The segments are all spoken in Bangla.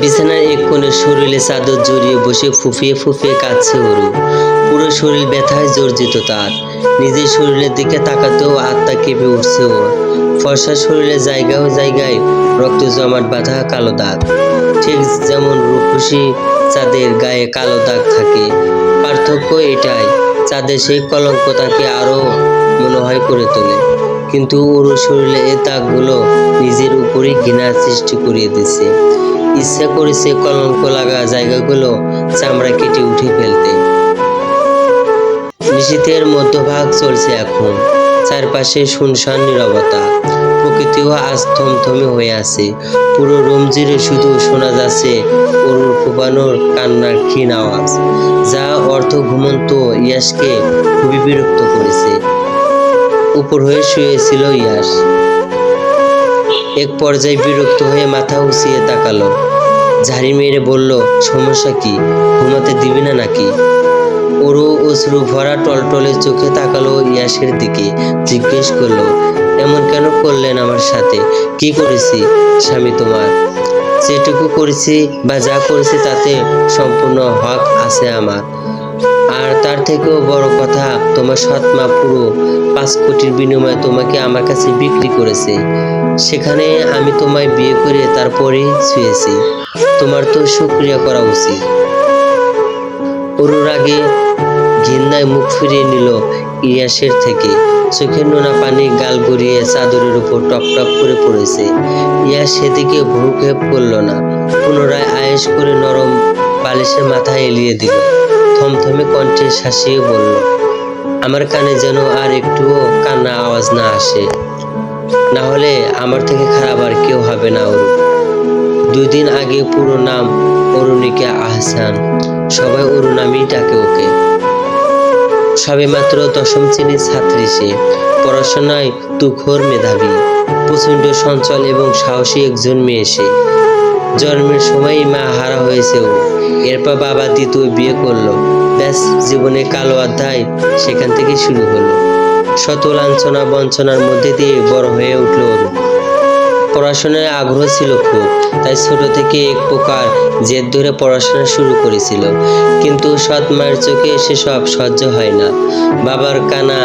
বিছানার এক কোণে শরীরে চাদর জড়িয়ে বসে ফুফিয়ে ফুফিয়ে কাঁদছে অরু পুরো শরীর ব্যথায় জর্জিত তার। নিজের শরীরের দিকে তাকাতেও আত্মা কেঁপে উঠছে ওর। ফর্সা শরীরের জায়গায় জায়গায় রক্ত জমাট বাঁধা কালো দাগ। ঠিক যেমন রূপসী চাঁদের গায়ে কালো দাগ থাকে। পার্থক্য এটাই, চাঁদের সেই কলঙ্ক তাকে আরও মনে হয় করে তোলে। কিন্তু ওর শরীরে এই দাগগুলো নিজের উপরেই ঘৃণার সৃষ্টি করিয়ে দিচ্ছে। ইচ্ছা করেছে কলঙ্ক লাগা জায়গাগুলো চামড়া কেটে উঠে ফেলতে। নিশীথের মধ্যভাগ চলছে এখন। চারপাশে শুনশান নীরবতা। প্রকৃতিও আজ থমথমে হয়ে আছে। পুরো রুম শুধু শোনা যাচ্ছে অরুর ফুপানোর কান্নার ক্ষীণ আওয়াজ, যা অর্থ ঘুমন্ত ইয়াসকে খুবই বিরক্ত করেছে। উপর হয়ে শুয়েছিল ইয়াস। এক পর্যায়ে বিরক্ত হয়ে মাথা উঁচিয়ে তাকালো। ঝাড়ি মেরে বলল, সমস্যা কি? ঘুমাতে দিবি না নাকি? ওরও অশ্রু ভরা টলটলে চোখে তাকালো ইয়াসের দিকে, জিজ্ঞেস করল, এমন কেন করলেন আমার সাথে? কি করেছি, স্বামী তোমার? যেটুকু করেছি বা যা করেছি তাতে সম্পূর্ণ হক আছে আমার। আর তার থেকেও বড় কথা, তোমার সৎমা পুরো পাঁচ কোটির বিনিময়ে তোমাকে আমার কাছে বিক্রি করেছে। সেখানে আমি তোমায় বিয়ে করে তারপরে শুয়েছি। তোমার তো শুক্রিয়া করা উচিত। অরুর আগে ঘিন্নায় মুখ ফিরিয়ে নিল ইয়াসের থেকে। চোখের নোনা পানি গাল গড়িয়ে চাদরের উপর টপ টপ করে পড়েছে। ইয়াস সেদিকে ভ্রুক্ষেপ করল না। পুনরায় আয়েস করে নরম বালিশে মাথায় এলিয়ে দিল। থমথমে কণ্ঠে শাসিয়ে বলল, আমার কানে যেন আর একটুও কান্না আওয়াজ না আসে। না হলে আমার থেকে খারাপ আর কেউ হবে না ওর দুই দিন আগে পুরো নাম অরুণিকা আহসান, সবাই অরু নামেই ডাকে ওকে। সবে মাত্র দশম শ্রেণির ছাত্রী সে, পড়াশোনায় তুখোর মেধাবী, প্রচণ্ড সঞ্চল এবং সাহসী একজন মেয়ে সে। জন্মের সময়ই মা হারা হয়েছে ও, এরপর বাবা দ্বিতীয় বিয়ে করল। ব্যাস, জীবনে কালো অধ্যায় সেখান থেকে শুরু হলো। শত লাঞ্ছনা বঞ্চনার মধ্যে দিয়ে বড় হয়ে উঠল অরু পড়াশোনায় আগ্রহ ছিল খুব, তাই ছোট থেকে এক প্রকার জেদ ধরে পড়াশোনা শুরু করেছিল। কিন্তু সৎ মায়ের চোখে সেসব সহ্য হয় না। বাবার কানা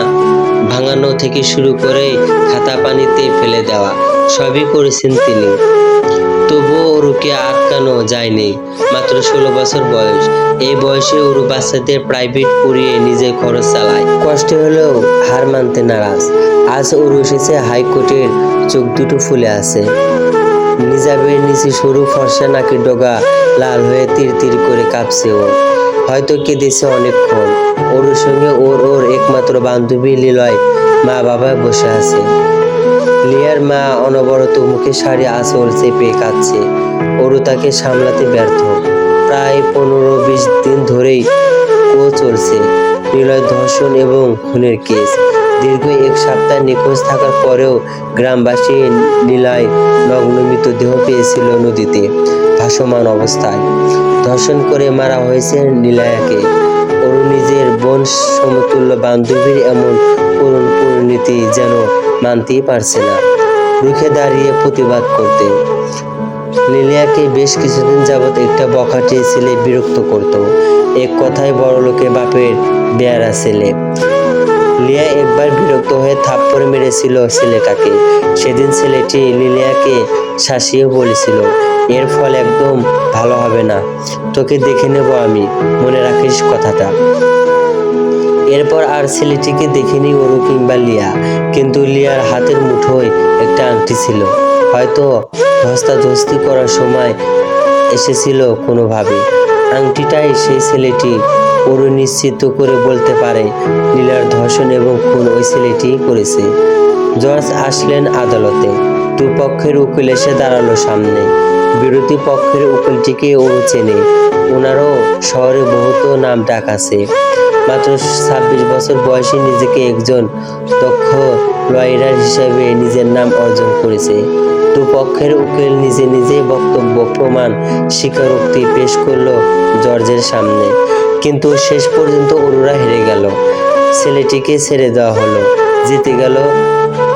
ভাঙানো থেকে শুরু করে খাতা পানিতে ফেলে দেওয়া, সবই করেছেন তিনি। তবুও ওরুকে আটকানো যায়নি। মাত্র ষোলো বছর বয়স। এই বয়সে ওরু বাচ্চাদের প্রাইভেট পড়িয়ে নিজের খরচ চালায়। কষ্ট হলেও হার মানতে নারাজ। আজ ওরু এসেছে হাইকোর্টের চোখ দুটো ফুলে আছে। নিজাবের নিচে সরু ফর্সা নাকি ডগা লাল হয়ে তীর তীর করে কাঁপছে ও। হয়তো কেঁদেছে অনেকক্ষণ। ওর সঙ্গে ওর ওর একমাত্র বান্ধবী লীলয় মা বাবা বসে আছে। লিয়ার মা অনবরত মুখে শাড়ি আঁচল চেপে কাঁদছে। ওরু তাকে সামলাতে ব্যর্থ। প্রায় পনেরো বিশ দিন ধরেই ও চলছে। নিলয় ধর্ষণ এবং খুনের কেস। দীর্ঘ এক সপ্তাহ নিখোঁজ থাকার পরেও গ্রামবাসী নীলায় নগ্ন মৃতদেহ পেয়েছিল নদীতে। ভাসমান অবস্থায়। ধর্ষণ করে মারা হয়েছে নীলায়াকে। অরু নিজের বোন সমতুল্য বান্ধবীর এমন করুণ পরিণতি যেন মানতেই পারছে না। রুখে দাঁড়িয়ে প্রতিবাদ করতে। লিলিয়াকে বেশ কিছুদিন যাবৎ একটা বখাটে ছেলে বিরক্ত করত। এক কথায় বড় লোকে বাপের বেয়ারা ছেলে। লিয়া একবার বিরক্ত হয়ে থাপ্পড় মেরেছিল ছেলেটাকে। সেদিন ছেলেটি লিলিয়াকে শাসিয়ে বলেছিল, এর ফল একদম ভালো হবে না। তোকে দেখে নেব আমি। মনে রাখিস কথাটা। এরপর আর ছেলেটিকে দেখিনি ওরু কিংবা লিয়া। কিন্তু লিয়ার হাতের মুঠোয় একটা আংটি ছিল। হয়তো ধস্তাধস্তি করার সময় এসেছিল কোনোভাবে আংটিটাই সেই ছেলেটি ওরু নিশ্চিত করে বলতে পারে, লীলার ধর্ষণ এবং খুন ওই ছেলেটিই করেছে। জর্জ আসলেন আদালতে। দুপক্ষের উকিল এসে দাঁড়াল সামনে। বিরোধী পক্ষের উকিলটিকে ওরু চেনে ওনারও শহরে বহুত নাম ডাক আছে। মাত্র ছাব্বিশ বছর বয়সে নিজেকে একজন দক্ষ লয়ার হিসেবে নিজের নাম অর্জন করেছে। দুপক্ষের উকিল নিজে নিজে বক্তব্য, প্রমাণ, স্বীকারোক্তি পেশ করল জর্জের সামনে। কিন্তু শেষ পর্যন্ত অরুরা হেরে গেল। ছেলেটিকে ছেড়ে দেওয়া হলো। জিতে গেল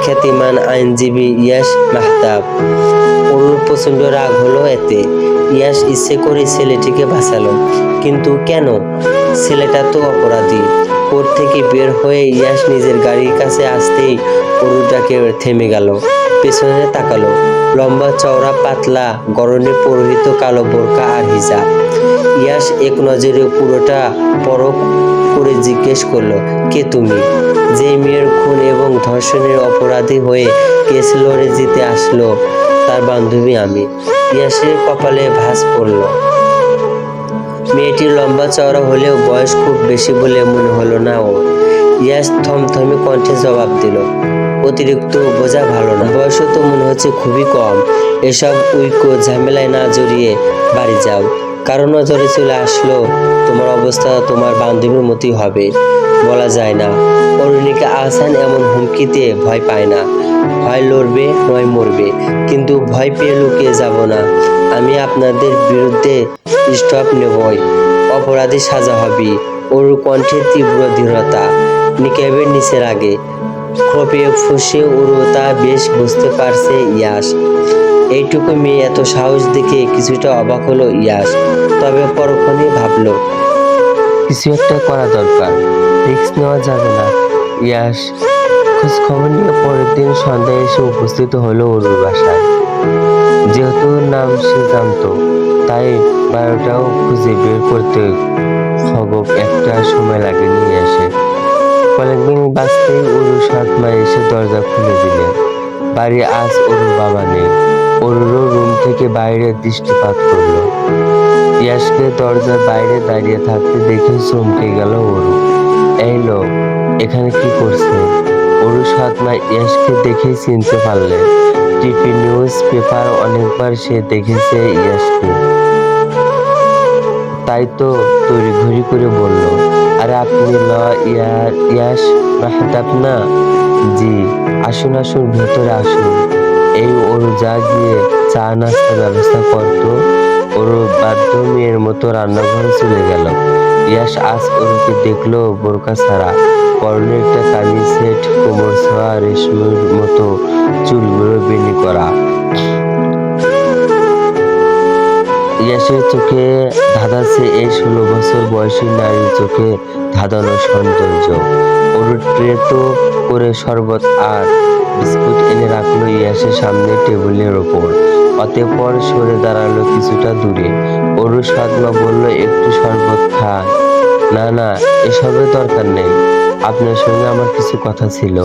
খ্যাতিমান আইনজীবী ইয়াস মাহতাব। অরুর প্রচণ্ড রাগ হলো এতে। ইয়াস ইচ্ছে করে ছেলেটিকে বাঁচালো। কিন্তু কেন? ছেলেটা তো অপরাধী। কোর্ট থেকে বের হয়ে ইয়াস নিজের গাড়ির কাছে আসতেই অরুটাকে থেমে গেল। পেছনে তাকালো। লম্বা চওড়া, পাতলা গরনে পরিহিত কালো বোরকা আর হিজাব। ইয়াস এক নজরে পুরোটা পরখ করে জিজ্ঞেস করল, কে তুমি? যে মেয়ের খুন এবং ধর্ষণের অপরাধী হয়ে কেস লড়ে জিতে আসলো। তার বান্ধবী আমি। ইয়াসের কপালে ভাঁজ পড়ল। মেয়েটি লম্বা চওড়া হলেও বয়স খুব বেশি বলে মনে হলো না ও। ইয়াস থমথমে কণ্ঠে জবাব দিল, অতিরিক্ত বোঝা ভালো না। বয়সও তো মনে হচ্ছে খুবই কম। এসব উইকো ঝামেলায় না জড়িয়ে বাড়ি যাও। কারও নজরে চলে আসলো, তোমার অবস্থা তোমার বান্ধবীর মতোই হবে। বলা যায় না। অরুণিকা আহসান এমন হুমকিতে ভয় পায় না। ভয় লড়বে নয় মরবে, কিন্তু ভয় পেয়ে লুকিয়ে যাব না। আমি আপনাদের বিরুদ্ধে স্টপ নেবই, অপরাধী সাজা হবে। ওর কণ্ঠে তীব্র দৃঢ়তা, নিকেবের নিচের আগে খোপে ফুসে ওরও তা বেশ বুঝতে পারছে ইয়াস। এইটুকু মেয়ে এত সাহস দেখে কিছুটা অবাক হলো ইয়াস, তবে পরক্ষণে ভাবলো, কিছু একটা করা দরকার, রিস্ক নেওয়া যাবে না। ইয়াস খোঁজ খবর নিয়ে পরের দিন সন্ধ্যায় এসে উপস্থিত হলো অরুর বাসায়। যেহেতু নাম সে তাই বায়োটাও খুঁজে বের করতে খবর একটা সময় লাগে নিয়ে আসে। কয়েকদিন বাঁচতেই অরু সাত মা এসে দরজা খুলে দিলেন। বাড়ি আজ অরুর বাবা নেই। অরুরও রুম থেকে বাইরে দৃষ্টিপাত করল। ইয়াসকে দরজার বাইরে দাঁড়িয়ে থাকতে দেখে চমকে গেল অরু। এই লোক এখানে কি করছে? অরু সাত মায় ইয়াসকে দেখেই চিনতে পারলে। টিভি নিউজ পেপার অনেকবার সে দেখেছে ইয়াসকে তাই তো তৈরি ঘড়ি করে বলল, আরে আপনি ল ইয়ার ইয়াস মাহতাব না? জি, আসুন আসুন, ভেতরে আসুন। এই ওর যা গিয়ে চা নাস্তার ব্যবস্থা করতো ওর বাধ্য মেয়ের মতো রান্নাঘরে চলে গেল। ইয়াস আজ ওরকে দেখল বোরকা ছাড়া। পরনে একটা কামিজ সেট, কোমর ছোঁয়া রেশমের মতো চুলগুলো বেনি করা। ইয়াসের চোখে ধাঁধাচ্ছে এই ষোলো বছর বয়সী নারীর চোখে ধাঁধানো সৌন্দর্য। তো করে শরবত আর বিস্কুট এনে রাখল ইয়াসের সামনে টেবিলের ওপর। অতঃপর সরে দাঁড়াল কিছুটা দূরে। অরু সাদমা বলল, একটু শরবত খা। না না, এসবের দরকার নেই। আপনার সঙ্গে আমার কিছু কথা ছিল।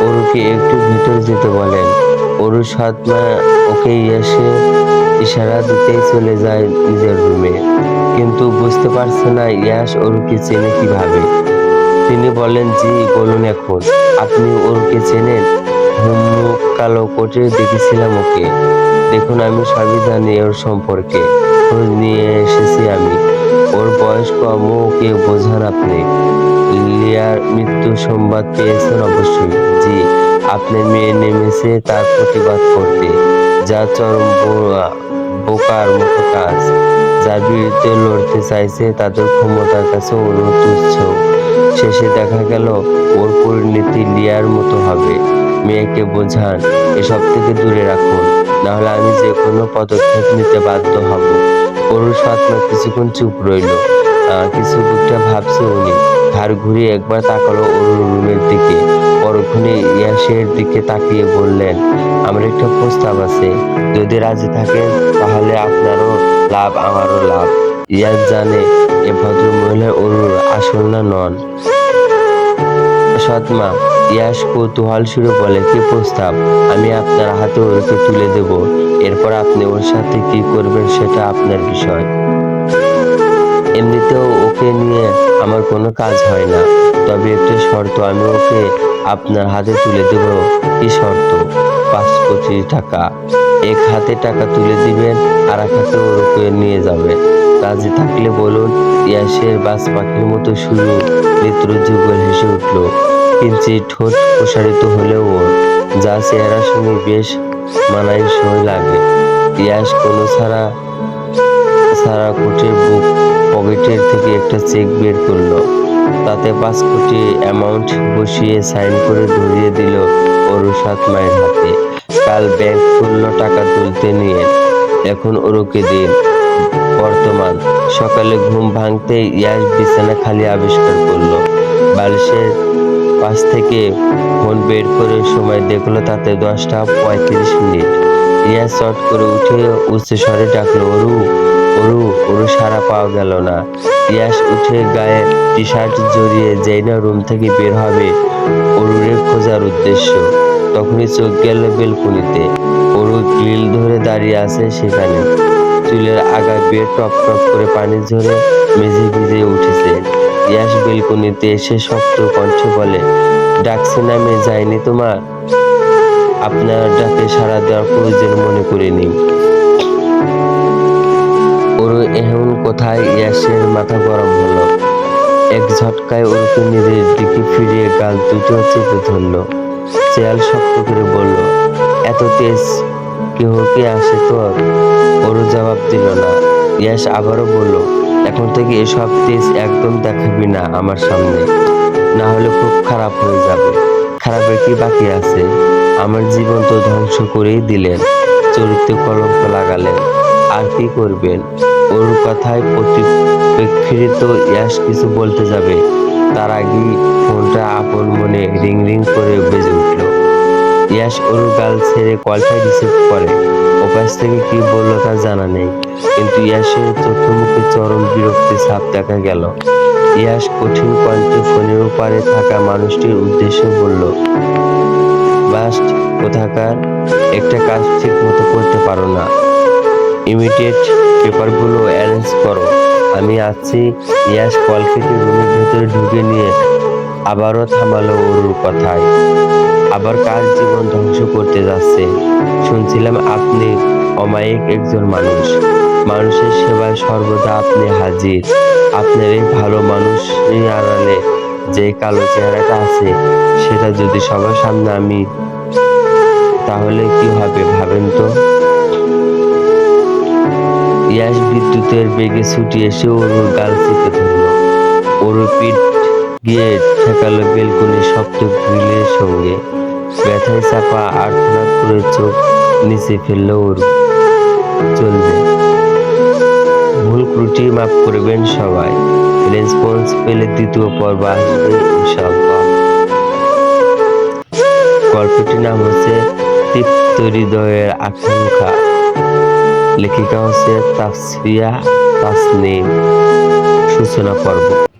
অরুকে একটু ভিতরে যেতে বলেন। অরু সাদমা ওকে এসে ইশারা দিতেই চলে যায় নিজের রুমে। কিন্তু বুঝতে পারছে না ইয়াস ওরকে চেনে কীভাবে। তিনি বলেন, জি, বলুন এখন। আপনি ওরকে চেনেন? হুমুক কালো কোটে দেখেছিলাম ওকে। দেখুন, আমি সবই জানি ওর সম্পর্কে। খোঁজ নিয়ে এসেছি আমি। ওর বয়স কম ওকে বোঝান আপনি। লিয়ার মৃত্যু সংবাদ পেয়েছেন অবশ্যই। জি আপনার মেয়ে নেমেছে তার প্রতিবাদ করতে। যা চরম বোকার মতো কাজ। যার বিরুদ্ধে লড়তে চাইছে তাদের ক্ষমতার কাছে ওরও তুচ্ছ। শেষে দেখা গেল, ওর পরিণতি লিয়ার মতো হবে। মেয়েকে বোঝান এসব থেকে দূরে রাখুন। নাহলে আমি যে কোনো পদক্ষেপ নিতে বাধ্য হব। ওর সাতমা কিছুক্ষণ চুপ রইল। কিছু বুকটা ভাবছে উনি। ঘাড় ঘুরিয়ে একবার তাকালো ওর রুমের দিকে। পরক্ষণে ইয়াসের দিকে তাকিয়ে বললেন, আমার একটা প্রস্তাব আছে। যদি রাজি থাকেন, তাহলে আপনারও লাভ, আমারও লাভ। ইয়াস জানে এ ভদ্র মহিলা অরুর আসল না নন। সৎমা ইয়াস কৌতূহল শুরু বলে, কি প্রস্তাব? আমি আপনার হাতে ওকে তুলে দেব। এরপর আপনি ওর সাথে কি করবেন সেটা আপনার বিষয়। এমনিতেও ওকে নিয়ে আমার কোনো কাজ হয় না। তবে একটা শর্ত, আমি ওকে আপনার হাতে তুলে দেব। কি শর্ত? পাঁচ কোটি টাকা। এক হাতে টাকা তুলে দিবেন, আর এক হাতে ওকে নিয়ে যাবেন। রাজি থাকলে বলুন ইয়াসের বাস পাখির মতো শুরু নেত্র যুগল হেসে উঠল। কিঞ্চিত ঠোঁট প্রসারিত হলেও ওর যা চেহারার সঙ্গে বেশ মানানসই লাগে। ইয়াস কোনো ছাড়া সারা কোটির বুক পকেটের থেকে একটা চেক বের করল। তাতে পাঁচ কোটি অ্যামাউন্ট বসিয়ে সাইন করে ধরিয়ে দিল সাত মায়ের হাতে। কাল ব্যাংক খুললো টাকা তুলতে নিয়ে। এখন ওরুকে দিন। বর্তমান, সকালে ঘুম ভাঙতে ইয়াস বিছানা খালি আবিষ্কার করল। বালিশের পাশ থেকে ফোন বের করে সময় দেখল তাতে দশটা পঁয়ত্রিশ মিনিট। ইয়াস চট করে উঠে উচ্চ স্বরে ডাকলো, অরু অরু অরু সারা পাওয়া গেল না। ইয়াস উঠে গায়ে টি শার্ট জড়িয়ে যেই না রুম থেকে বের হবে অরুরে খোঁজার উদ্দেশ্য। তখনই চোখ গেল বেলকুনিতে। অরু গ্রিল ধরে দাঁড়িয়ে আছে সেখানে। চুলের আগা বেয়ে টপ টপ করে পানি ঝরে মেঝে ভিজে উঠেছে। ইয়াস বেলকুনিতে এসে শক্ত কণ্ঠে বলে, ডাকছে নামে যায়নি তোমার? আপনার ডাকে সাড়া দেওয়ার প্রয়োজন মনে করিনি। ওরু এমন কোথায়? ইয়াসের মাথা গরম হলো। এক ঝটকায় ওরকে নিজের দিকে ফিরিয়ে গাল দুটো চেপে ধরলো। চেয়াল শক্ত করে বলল, এত তেজ, কেহ কে আসে তোর? ওরু জবাব দিল না। ইয়াস আবারও বলল এখন থেকে এসব তেজ একদম দেখাবি না আমার সামনে। না হলে খুব খারাপ হয়ে যাবে। খারাপের কি বাকি আছে? আমার জীবন তো ধ্বংস করেই দিলেন, চরিত্রে কলঙ্ক লাগালেন। আর কি করবেন? ওর কথায় পরিপ্রেক্ষিত ইয়াস কিছু বলতে যাবে। তার আগেই ফোনটা আপন মনে রিং রিং করে বেজে উঠল। ইয়াস ওর গাল ছেড়ে কলটা রিসিভ করে। ওপাশ থেকে কি বলল তা জানা নেই। কিন্তু ইয়াসের চোখে মুখে চরম বিরক্তি ছাপ দেখা গেল। ইয়াস কঠিন কণ্ঠে ফোনের উপরে থাকা মানুষটির উদ্দেশ্যে বলল বাস্ট কোথাকার? একটা কাজ ঠিক মতো করতে পারো না। ইমিডিয়েট পেপারগুলো অ্যারেঞ্জ করো। আমি আছি। ইয়াস কল কেটে রুমের ভেতরে ঢুকে নিয়ে আবারও থামালো ওর কথায়। আবার কার জীবন ধ্বংস করতে যাচ্ছে? শুনছিলাম আপনি অমায়িক একজন মানুষ। মানুষের সেবায় সর্বদা আপনি হাজির। আপনার এই ভালো মানুষ আড়ালে যে কালো চেহারাটা আছে, সেটা যদি সবার সামনে আমি, তাহলে কি হবে ভাবেন তো? ইয়াস বিদ্যুতের বেগে ছুটি এসে ওর গাল চেপে ধরল। ওর পিঠ গিয়ে ঠেকালো বেলকুনির শক্ত গ্রিলের সঙ্গে। ব্যথায় চাপা আর্তনাদ করে চোখ নিচে ফেলল ওর চলবে। ভুল ত্রুটি মাফ করবেন সবাই। রেসপন্স পেলে দ্বিতীয় পর্ব আসবে ইনশাআল্লাহ। গল্পটির নাম হচ্ছে তৃপ্ত হৃদয়ের আকাঙ্ক্ষা। লেখিকা হচ্ছে তাফসিয়া তাসনিম। সূচনা পর্ব।